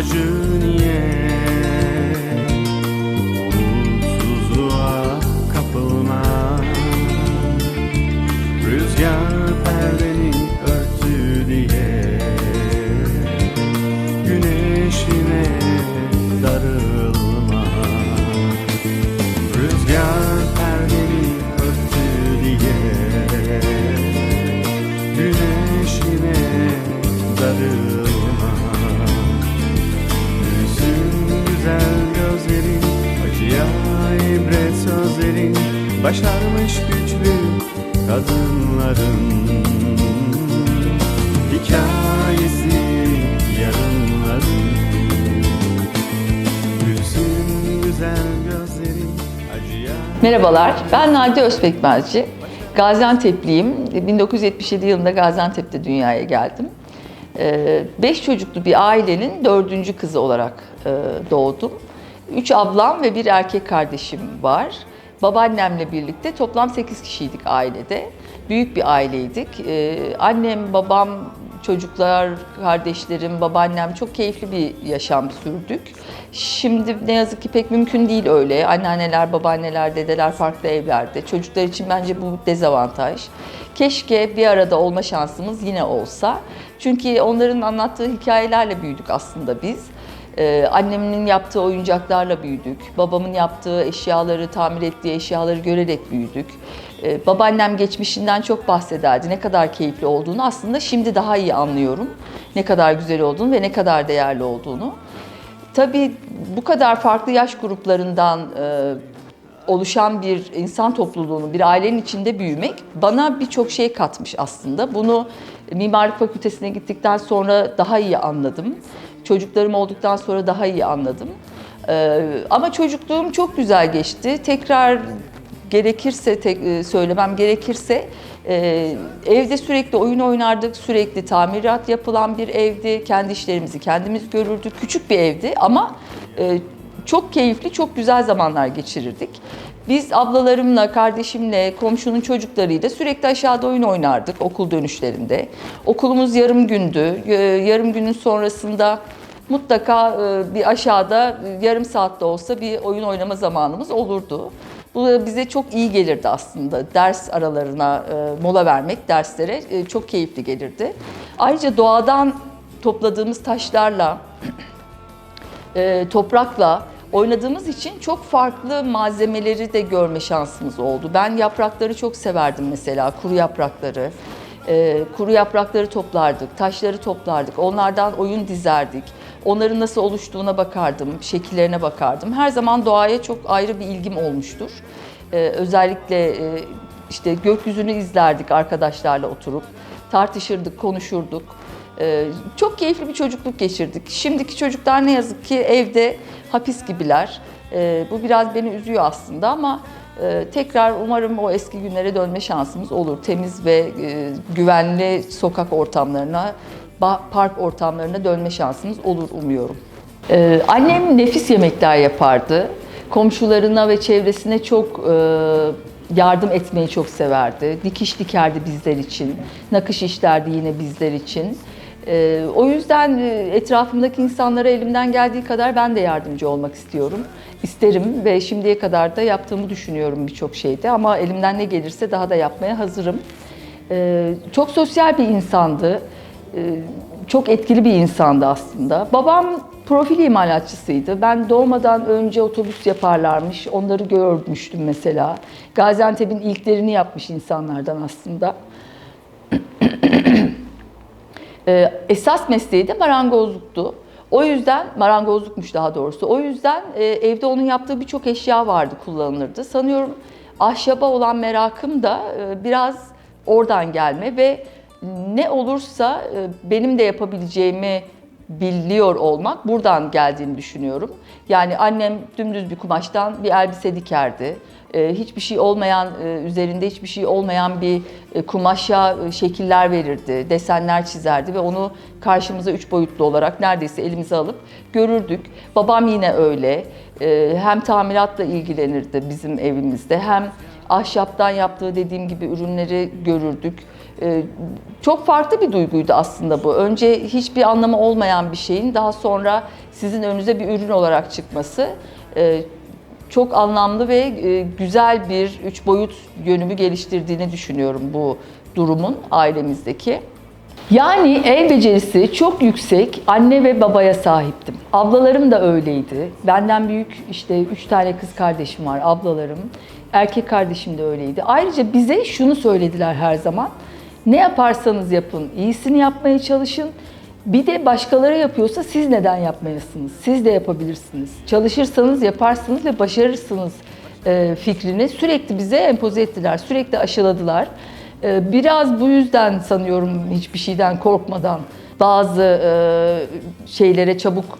courageux. Başarmış güçlü kadınların Hikayesi yarınların Gülsün güzel gözlerin Acıya Merhabalar, ben Nadide Özpekmezci. Gaziantep'liyim. 1977 yılında Gaziantep'te dünyaya geldim. Ee, Beş çocuklu bir ailenin dördüncü kızı olarak e, doğdum. Üç ablam ve bir erkek kardeşim var. Babaannemle birlikte toplam 8 kişiydik ailede. Büyük bir aileydik. Ee, Annem, babam, çocuklar, kardeşlerim, babaannem çok keyifli bir yaşam sürdük. Şimdi ne yazık ki pek mümkün değil öyle. Anneanneler, babaanneler, dedeler farklı evlerde. Çocuklar için bence bu dezavantaj. Keşke bir arada olma şansımız yine olsa. Çünkü onların anlattığı hikayelerle büyüdük aslında biz. Ee, annemin yaptığı oyuncaklarla büyüdük. Babamın yaptığı eşyaları, tamir ettiği eşyaları görerek büyüdük. Ee, babaannem geçmişinden çok bahsederdi. Ne kadar keyifli olduğunu aslında şimdi daha iyi anlıyorum. Ne kadar güzel olduğunu ve ne kadar değerli olduğunu. Tabii bu kadar farklı yaş gruplarından e, oluşan bir insan topluluğunun, bir ailenin içinde büyümek bana birçok şey katmış aslında. Bunu mimarlık fakültesine gittikten sonra daha iyi anladım. Çocuklarım olduktan sonra daha iyi anladım. Ee, ama çocukluğum çok güzel geçti. Tekrar gerekirse tek, e, söylemem gerekirse e, evde sürekli oyun oynardık, sürekli tamirat yapılan bir evdi. Kendi işlerimizi kendimiz görürdük. Küçük bir evdi ama e, çok keyifli, çok güzel zamanlar geçirirdik. Biz ablalarımla, kardeşimle, komşunun çocuklarıyla sürekli aşağıda oyun oynardık okul dönüşlerinde. Okulumuz yarım gündü. Ee, Yarım günün sonrasında mutlaka e, bir aşağıda e, yarım saatte olsa bir oyun oynama zamanımız olurdu. Bu bize çok iyi gelirdi aslında. Ders aralarına e, mola vermek, derslere çok keyifli gelirdi. Ayrıca doğadan topladığımız taşlarla, toprakla oynadığımız için çok farklı malzemeleri de görme şansımız oldu. Ben yaprakları çok severdim mesela, kuru yaprakları. E, kuru yaprakları toplardık, taşları toplardık, onlardan oyun dizerdik. Onların nasıl oluştuğuna bakardım, şekillerine bakardım. Her zaman doğaya çok ayrı bir ilgim olmuştur. E, özellikle e, işte gökyüzünü izlerdik arkadaşlarla oturup, tartışırdık, konuşurduk. Ee, çok keyifli bir çocukluk geçirdik. Şimdiki çocuklar ne yazık ki evde hapis gibiler. Ee, bu biraz beni üzüyor aslında ama e, tekrar umarım o eski günlere dönme şansımız olur. Temiz ve e, güvenli sokak ortamlarına, park ortamlarına dönme şansımız olur umuyorum. Ee, annem nefis yemekler yapardı. Komşularına ve çevresine çok e, yardım etmeyi çok severdi. Dikiş dikerdi bizler için. Nakış işlerdi yine bizler için. Ee, o yüzden e, etrafımdaki insanlara elimden geldiği kadar ben de yardımcı olmak istiyorum. İsterim ve şimdiye kadar da yaptığımı düşünüyorum birçok şeyde ama elimden ne gelirse daha da yapmaya hazırım. Ee, çok sosyal bir insandı. Ee, çok etkili bir insandı aslında. Babam profil imalatçısıydı. Ben doğmadan önce otobüs yaparlarmış. Onları görmüştüm mesela. Gaziantep'in ilklerini yapmış insanlardan aslında. Ee, esas mesleği de marangozluktu. O yüzden, marangozlukmuş daha doğrusu. O yüzden e, evde onun yaptığı birçok eşya vardı, kullanılırdı. Sanıyorum ahşaba olan merakım da e, biraz oradan gelme ve ne olursa e, benim de yapabileceğimi biliyor olmak buradan geldiğini düşünüyorum. Yani annem dümdüz bir kumaştan bir elbise dikerdi. Ee, hiçbir şey olmayan, e, üzerinde hiçbir şey olmayan bir e, kumaşa e, şekiller verirdi, desenler çizerdi ve onu karşımıza üç boyutlu olarak neredeyse elimize alıp görürdük. Babam yine öyle. Ee, Hem tamiratla ilgilenirdi bizim evimizde hem ahşaptan yaptığı dediğim gibi ürünleri görürdük. Ee, Çok farklı bir duyguydu aslında bu. Önce hiçbir anlamı olmayan bir şeyin daha sonra sizin önünüze bir ürün olarak çıkması e, çok anlamlı ve e, güzel bir üç boyut yönümü geliştirdiğini düşünüyorum bu durumun ailemizdeki. Yani el becerisi çok yüksek anne ve babaya sahiptim. Ablalarım da öyleydi. Benden büyük işte üç tane kız kardeşim var ablalarım. Erkek kardeşim de öyleydi. Ayrıca bize şunu söylediler her zaman. Ne yaparsanız yapın, iyisini yapmaya çalışın. Bir de başkaları yapıyorsa siz neden yapmayasınız? Siz de yapabilirsiniz. Çalışırsanız yaparsınız ve başarırsınız e, fikrini sürekli bize empoze ettiler, sürekli aşıladılar. E, Biraz bu yüzden sanıyorum hiçbir şeyden korkmadan bazı e, şeylere çabuk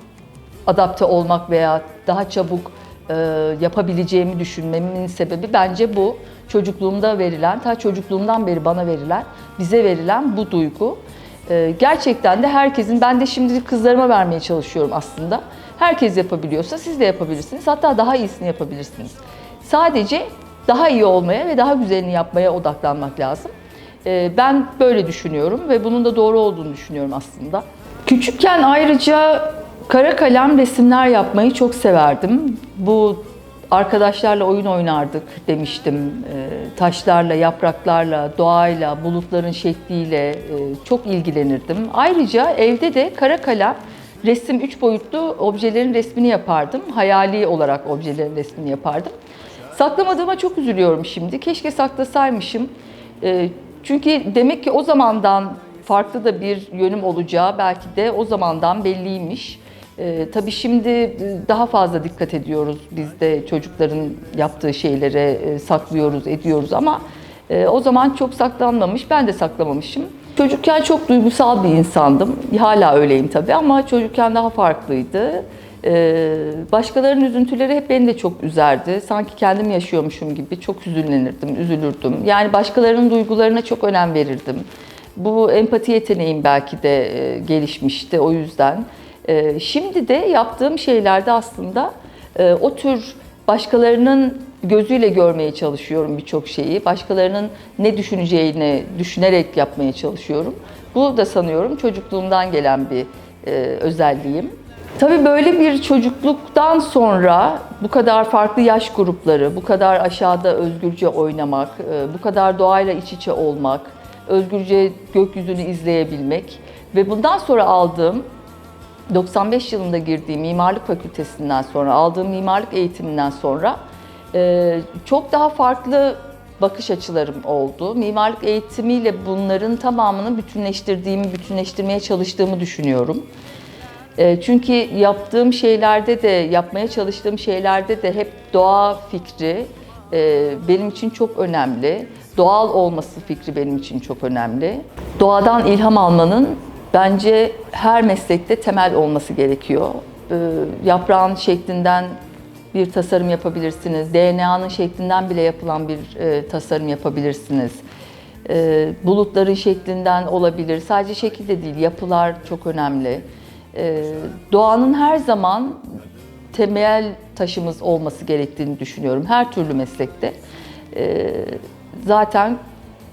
adapte olmak veya daha çabuk e, yapabileceğimi düşünmemin sebebi bence bu. Çocukluğumda verilen, ta çocukluğumdan beri bana verilen, bize verilen bu duygu. E, gerçekten de herkesin, ben de şimdi kızlarıma vermeye çalışıyorum aslında. Herkes yapabiliyorsa siz de yapabilirsiniz. Hatta daha iyisini yapabilirsiniz. Sadece daha iyi olmaya ve daha güzelini yapmaya odaklanmak lazım. E, ben böyle düşünüyorum ve bunun da doğru olduğunu düşünüyorum aslında. Küçükken ayrıca kara kalem resimler yapmayı çok severdim. Bu arkadaşlarla oyun oynardık demiştim. Ee, Taşlarla, yapraklarla, doğayla, bulutların şekliyle e, çok ilgilenirdim. Ayrıca evde de kara kalem resim üç boyutlu objelerin resmini yapardım. Hayali olarak objelerin resmini yapardım. Saklamadığıma çok üzülüyorum şimdi. Keşke saklasaymışım. Ee, Çünkü demek ki o zamandan farklı da bir yönüm olacağı belki de o zamandan belliymiş. Ee, tabii şimdi e, daha fazla dikkat ediyoruz biz de çocukların yaptığı şeylere e, saklıyoruz, ediyoruz ama e, o zaman çok saklanmamış, ben de saklamamışım. Çocukken çok duygusal bir insandım, hala öyleyim tabii ama çocukken daha farklıydı. Ee, başkalarının üzüntüleri hep beni de çok üzerdi. Sanki kendim yaşıyormuşum gibi çok hüzünlenirdim, üzülürdüm. Yani başkalarının duygularına çok önem verirdim. Bu empati yeteneğim belki de e, gelişmişti o yüzden. E, Şimdi de yaptığım şeylerde aslında e, o tür başkalarının gözüyle görmeye çalışıyorum birçok şeyi. Başkalarının ne düşüneceğini düşünerek yapmaya çalışıyorum. Bu da sanıyorum çocukluğumdan gelen bir e, özelliğim. Tabii böyle bir çocukluktan sonra bu kadar farklı yaş grupları, bu kadar aşağıda özgürce oynamak, e, bu kadar doğayla iç içe olmak, özgürce gökyüzünü izleyebilmek ve bundan sonra aldığım 95 yılında girdiğim mimarlık fakültesinden sonra aldığım mimarlık eğitiminden sonra e, çok daha farklı bakış açılarım oldu. Mimarlık eğitimiyle bunların tamamını bütünleştirdiğimi, bütünleştirmeye çalıştığımı düşünüyorum. E, Çünkü yaptığım şeylerde de, yapmaya çalıştığım şeylerde de hep doğa fikri e, benim için çok önemli. Doğal olması fikri benim için çok önemli. Doğadan ilham almanın bence her meslekte temel olması gerekiyor. E, Yaprağın şeklinden bir tasarım yapabilirsiniz. DNA'nın şeklinden bile yapılan bir e, tasarım yapabilirsiniz. E, bulutların şeklinden olabilir. Sadece şekilde değil, yapılar çok önemli. E, doğanın her zaman temel taşımız olması gerektiğini düşünüyorum. Her türlü meslekte. E, zaten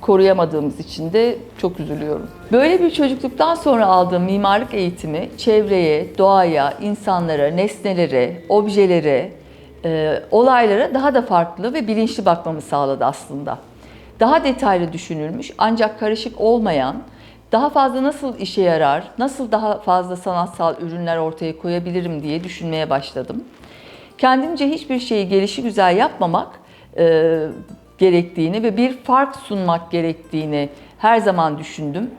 koruyamadığımız için de çok üzülüyorum. Böyle bir çocukluktan sonra aldığım mimarlık eğitimi çevreye, doğaya, insanlara, nesnelere, objelere, e, olaylara daha da farklı ve bilinçli bakmamı sağladı aslında. Daha detaylı düşünülmüş ancak karışık olmayan, daha fazla nasıl işe yarar, nasıl daha fazla sanatsal ürünler ortaya koyabilirim diye düşünmeye başladım. Kendimce hiçbir şeyi gelişi güzel yapmamak e, gerektiğini ve bir fark sunmak gerektiğini her zaman düşündüm.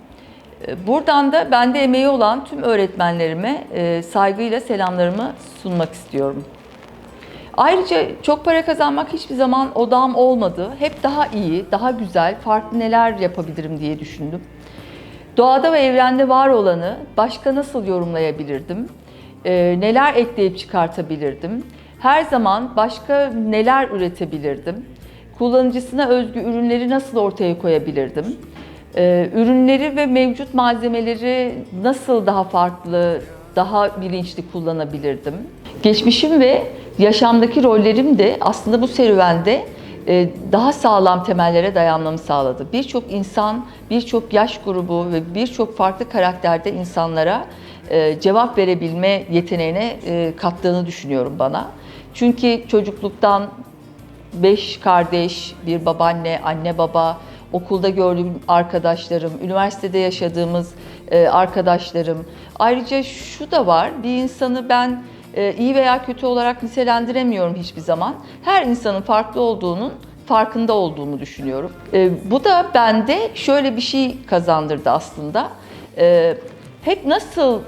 E, Buradan da bende emeği olan tüm öğretmenlerime e, saygıyla selamlarımı sunmak istiyorum. Ayrıca çok para kazanmak hiçbir zaman odağım olmadı. Hep daha iyi, daha güzel, farklı neler yapabilirim diye düşündüm. Doğada ve evrende var olanı başka nasıl yorumlayabilirdim? Ee, neler ekleyip çıkartabilirdim? Her zaman başka neler üretebilirdim? Kullanıcısına özgü ürünleri nasıl ortaya koyabilirdim? Ee, ürünleri ve mevcut malzemeleri nasıl daha farklı, daha bilinçli kullanabilirdim? Geçmişim ve yaşamdaki rollerim de aslında bu serüvende e, daha sağlam temellere dayanmamı sağladı. Birçok insan, birçok yaş grubu ve birçok farklı karakterde insanlara e, cevap verebilme yeteneğine e, kattığını düşünüyorum bana. Çünkü çocukluktan beş kardeş, bir babaanne, anne baba, okulda gördüğüm arkadaşlarım, üniversitede yaşadığımız e, arkadaşlarım. Ayrıca şu da var, bir insanı ben e, iyi veya kötü olarak nitelendiremiyorum hiçbir zaman. Her insanın farklı olduğunun farkında olduğumu düşünüyorum. E, bu da bende şöyle bir şey kazandırdı aslında. Hep nasıl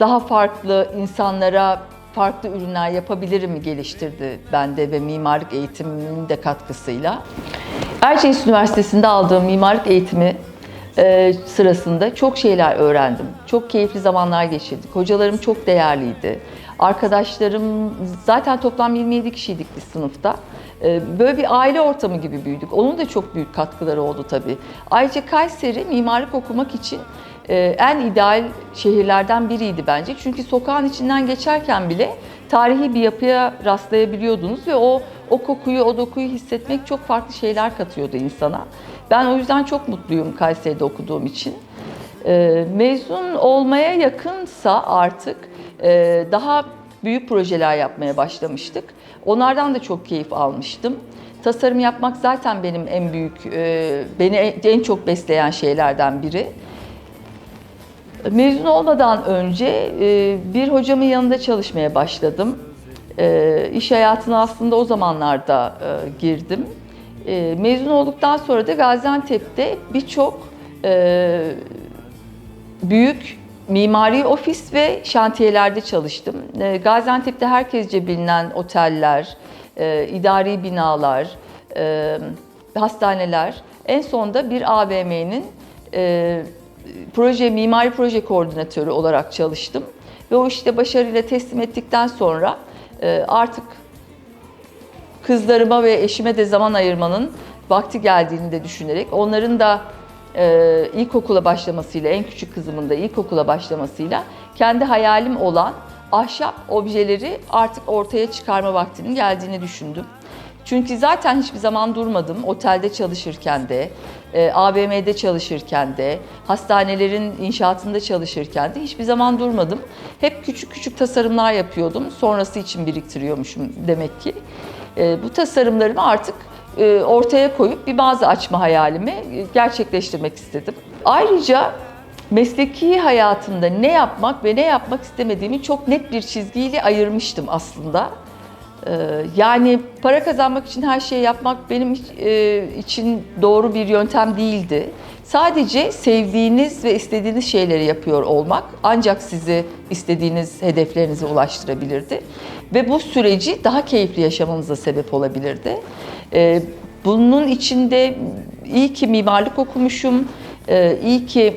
daha farklı insanlara farklı ürünler yapabilirim geliştirdi bende ve mimarlık eğitiminin de katkısıyla. Erciyes Üniversitesi'nde aldığım mimarlık eğitimi e, sırasında çok şeyler öğrendim. Çok keyifli zamanlar geçirdik. Hocalarım çok değerliydi. Arkadaşlarım zaten toplam 27 kişiydik biz sınıfta. E, Böyle bir aile ortamı gibi büyüdük. Onun da çok büyük katkıları oldu tabii. Ayrıca Kayseri mimarlık okumak için en ideal şehirlerden biriydi bence. Çünkü sokağın içinden geçerken bile tarihi bir yapıya rastlayabiliyordunuz ve o o kokuyu, o dokuyu hissetmek çok farklı şeyler katıyordu insana. Ben o yüzden çok mutluyum Kayseri'de okuduğum için. E, Mezun olmaya yakınsa artık e, daha büyük projeler yapmaya başlamıştık. Onlardan da çok keyif almıştım. Tasarım yapmak zaten benim en büyük, e, beni en çok besleyen şeylerden biri. Mezun olmadan önce e, bir hocamın yanında çalışmaya başladım. E, İş hayatına aslında o zamanlarda e, girdim. Mezun olduktan sonra da Gaziantep'te birçok büyük mimari ofis ve şantiyelerde çalıştım. Gaziantep'te herkesce bilinen oteller, idari binalar, hastaneler. En sonunda bir AVM'nin proje mimari proje koordinatörü olarak çalıştım. Ve o işte başarıyla teslim ettikten sonra e, artık kızlarıma ve eşime de zaman ayırmanın vakti geldiğini de düşünerek onların da e, ilkokula başlamasıyla, en küçük kızımın da ilkokula başlamasıyla kendi hayalim olan ahşap objeleri artık ortaya çıkarma vaktinin geldiğini düşündüm. Çünkü zaten hiçbir zaman durmadım. Otelde çalışırken de, e, AVM'de çalışırken de, hastanelerin inşaatında çalışırken de hiçbir zaman durmadım. Hep küçük küçük tasarımlar yapıyordum. Sonrası için biriktiriyormuşum demek ki. E, bu tasarımlarımı artık e, ortaya koyup bir mağaza açma hayalimi e, gerçekleştirmek istedim. Ayrıca mesleki hayatımda ne yapmak ve ne yapmak istemediğimi çok net bir çizgiyle ayırmıştım aslında. Ee, Yani para kazanmak için her şeyi yapmak benim e, için doğru bir yöntem değildi. Sadece sevdiğiniz ve istediğiniz şeyleri yapıyor olmak ancak sizi istediğiniz hedeflerinize ulaştırabilirdi. Ve bu süreci daha keyifli yaşamanıza sebep olabilirdi. Ee, Bunun içinde iyi ki mimarlık okumuşum, ee, iyi ki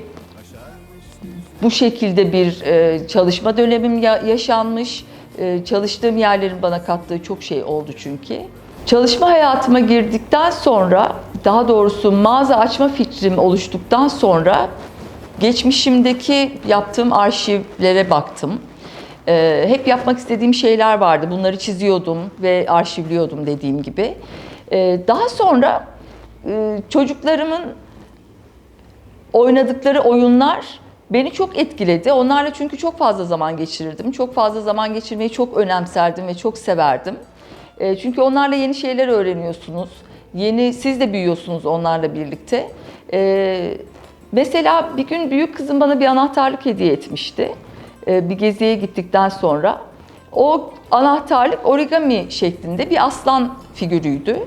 bu şekilde bir e, çalışma dönemim ya- yaşanmış. E, çalıştığım yerlerin bana kattığı çok şey oldu çünkü. Çalışma hayatıma girdikten sonra, daha doğrusu mağaza açma fikrim oluştuktan sonra geçmişimdeki yaptığım arşivlere baktım. E, hep yapmak istediğim şeyler vardı. Bunları çiziyordum ve arşivliyordum dediğim gibi. E, daha sonra e, çocuklarımın oynadıkları oyunlar beni çok etkiledi. Onlarla çünkü çok fazla zaman geçirirdim. Çok fazla zaman geçirmeyi çok önemserdim ve çok severdim. E, Çünkü onlarla yeni şeyler öğreniyorsunuz. Yeni siz de büyüyorsunuz onlarla birlikte. E, Mesela bir gün büyük kızım bana bir anahtarlık hediye etmişti. E, Bir geziye gittikten sonra. O anahtarlık origami şeklinde bir aslan figürüydü.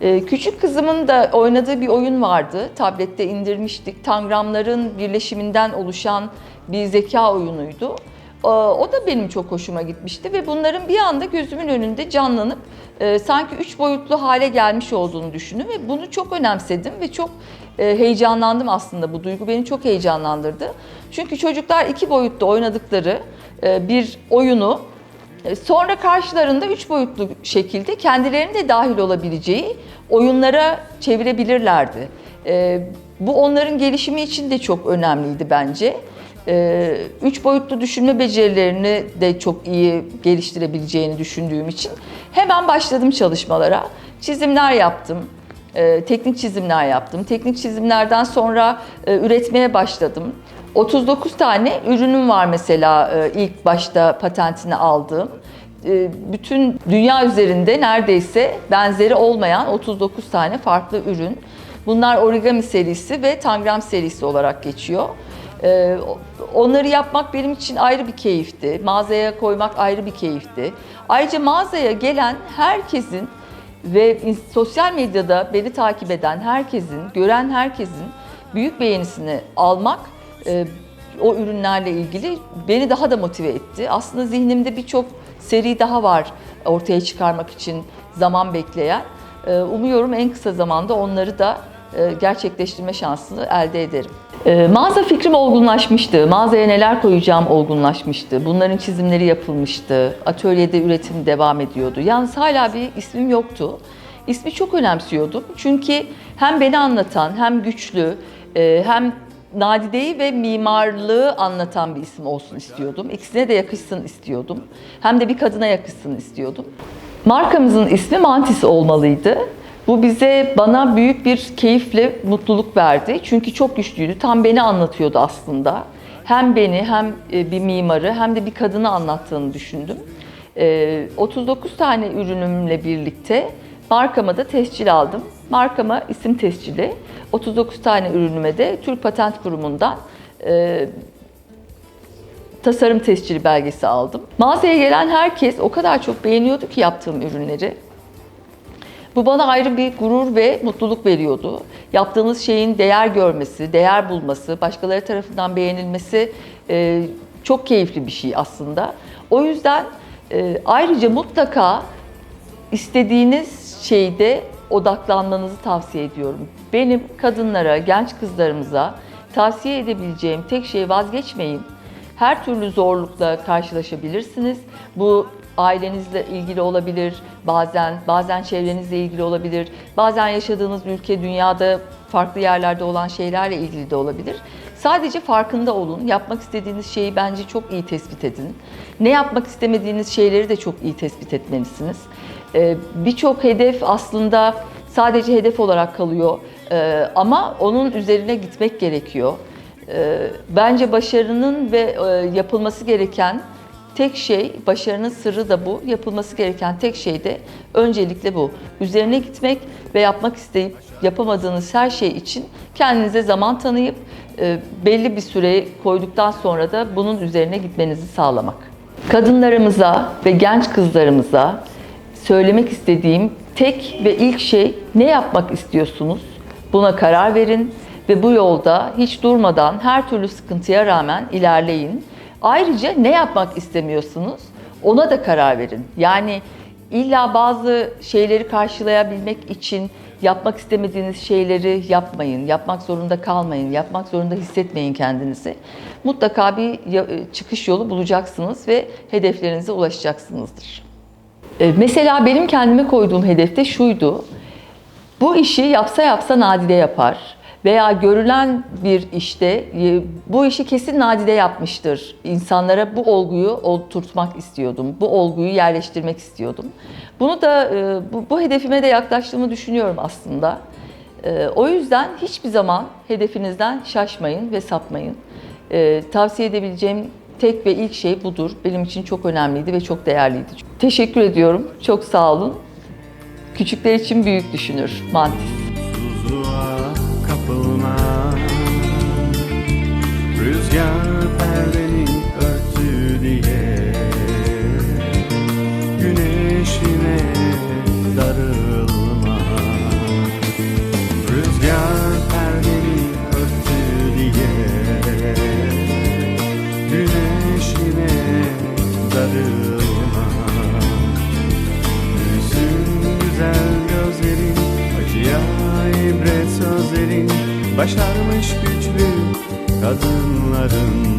Ee, Küçük kızımın da oynadığı bir oyun vardı. Tablette indirmiştik. Tangramların birleşiminden oluşan bir zeka oyunuydu. Ee, O da benim çok hoşuma gitmişti ve bunların bir anda gözümün önünde canlanıp e, sanki üç boyutlu hale gelmiş olduğunu düşündüm ve bunu çok önemsedim ve çok e, heyecanlandım aslında. Bu duygu beni çok heyecanlandırdı. Çünkü çocuklar iki boyutta oynadıkları e, bir oyunu Sonra karşılarında üç boyutlu şekilde kendilerinin de dahil olabileceği oyunlara çevirebilirlerdi. E, Bu onların gelişimi için de çok önemliydi bence. E, Üç boyutlu düşünme becerilerini de çok iyi geliştirebileceğini düşündüğüm için hemen başladım çalışmalara. Çizimler yaptım. Ee, teknik çizimler yaptım. Teknik çizimlerden sonra e, üretmeye başladım. 39 tane ürünüm var mesela e, ilk başta patentini aldığım. E, bütün dünya üzerinde neredeyse benzeri olmayan 39 tane farklı ürün. Bunlar origami serisi ve tangram serisi olarak geçiyor. E, Onları yapmak benim için ayrı bir keyifti. Mağazaya koymak ayrı bir keyifti. Ayrıca mağazaya gelen herkesin ve sosyal medyada beni takip eden herkesin, gören herkesin büyük beğenisini almak e, o ürünlerle ilgili beni daha da motive etti. Aslında zihnimde birçok seri daha var ortaya çıkarmak için zaman bekleyen. E, Umuyorum en kısa zamanda onları da e, gerçekleştirme şansını elde ederim. E, Mağaza fikrim olgunlaşmıştı. Mağazaya neler koyacağım olgunlaşmıştı. Bunların çizimleri yapılmıştı. Atölyede üretim devam ediyordu. Yalnız hala bir ismim yoktu. İsmi çok önemsiyordum. Çünkü hem beni anlatan, hem güçlü, hem nadideyi ve mimarlığı anlatan bir isim olsun istiyordum. İkisine de yakışsın istiyordum. Hem de bir kadına yakışsın istiyordum. Markamızın ismi Mantis olmalıydı. Bu bize bana büyük bir keyifle mutluluk verdi. Çünkü çok güçlüydü. Tam beni anlatıyordu aslında. Hem beni hem e, bir mimarı hem de bir kadını anlattığını düşündüm. E, 39 tane ürünümle birlikte markama da tescil aldım. Markama isim tescili. 39 tane ürünüme de Türk Patent Kurumu'ndan e, tasarım tescili belgesi aldım. Mağazaya gelen herkes o kadar çok beğeniyordu ki yaptığım ürünleri. Bu bana ayrı bir gurur ve mutluluk veriyordu. Yaptığınız şeyin değer görmesi, değer bulması, başkaları tarafından beğenilmesi e, çok keyifli bir şey aslında. O yüzden e, ayrıca mutlaka istediğiniz şeyde odaklanmanızı tavsiye ediyorum. Benim kadınlara, genç kızlarımıza tavsiye edebileceğim tek şey vazgeçmeyin. Her türlü zorlukla karşılaşabilirsiniz. Bu ailenizle ilgili olabilir, bazen bazen çevrenizle ilgili olabilir, bazen yaşadığınız ülke, dünyada farklı yerlerde olan şeylerle ilgili de olabilir. Sadece farkında olun. Yapmak istediğiniz şeyi bence çok iyi tespit edin. Ne yapmak istemediğiniz şeyleri de çok iyi tespit etmelisiniz. Ee, Birçok hedef aslında sadece hedef olarak kalıyor Ee, ama onun üzerine gitmek gerekiyor. Ee, Bence başarının ve e, yapılması gereken tek şey, başarının sırrı da bu. Yapılması gereken tek şey de öncelikle bu. Üzerine gitmek ve yapmak isteyip yapamadığınız her şey için kendinize zaman tanıyıp e, belli bir süre koyduktan sonra da bunun üzerine gitmenizi sağlamak. Kadınlarımıza ve genç kızlarımıza söylemek istediğim tek ve ilk şey ne yapmak istiyorsunuz? Buna karar verin ve bu yolda hiç durmadan her türlü sıkıntıya rağmen ilerleyin. Ayrıca ne yapmak istemiyorsunuz? Ona da karar verin. Yani illa bazı şeyleri karşılayabilmek için yapmak istemediğiniz şeyleri yapmayın. Yapmak zorunda kalmayın. Yapmak zorunda hissetmeyin kendinizi. Mutlaka bir çıkış yolu bulacaksınız ve hedeflerinize ulaşacaksınızdır. E, Mesela benim kendime koyduğum hedef de şuydu. Bu işi yapsa yapsa Nadide yapar. Veya görülen bir işte e, bu işi kesin Nadide yapmıştır. İnsanlara bu olguyu oturtmak istiyordum. Bu olguyu yerleştirmek istiyordum. Bunu da e, bu, bu hedefime de yaklaştığımı düşünüyorum aslında. E, O yüzden hiçbir zaman hedefinizden şaşmayın ve sapmayın. Tavsiye edebileceğim tek ve ilk şey budur. Benim için çok önemliydi ve çok değerliydi. Teşekkür ediyorum. Çok sağ olun. Küçükler için büyük düşünür Mantis. Başarmış güçlü kadınların